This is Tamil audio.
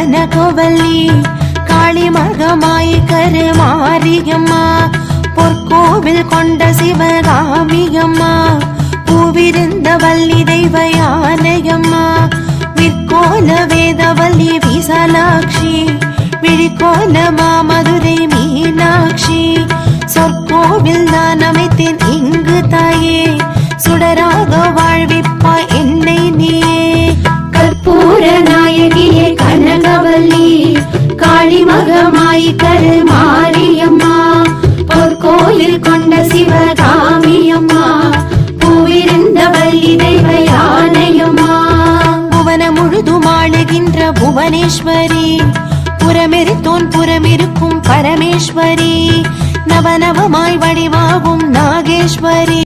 கனகவல்லி காளிமகமாய் கருமாரியம்மா பொற்கோவில் கொண்ட சிவகாமியம்மா பூவிருந்த வள்ளி தெய்வ யானையம்மா விற்கோல வேதவல்லி விசாலாட்சி விழிக்கோல மாமதுரை மீனாட்சி சொற்கோவில் நான் அமைத்தேன் இங்கு தாயே சுடராக வாழ்விப்பா என்னை நீயே. கற்பூர நாயகி பாகமாய் மகமாய் கருமாரியம்மா பொற்கோயில் கொண்ட சிவகாமியம்மா. பூவிருந்த வள்ளி தெய்வ யானையம்மா. புவன முழுதும் ஆளுகின்ற புவனேஸ்வரி. புறமெரித்தோன் புறமிருக்கும் பரமேஸ்வரி. நவநவமாய் வடிவாகும் நாகேஸ்வரி.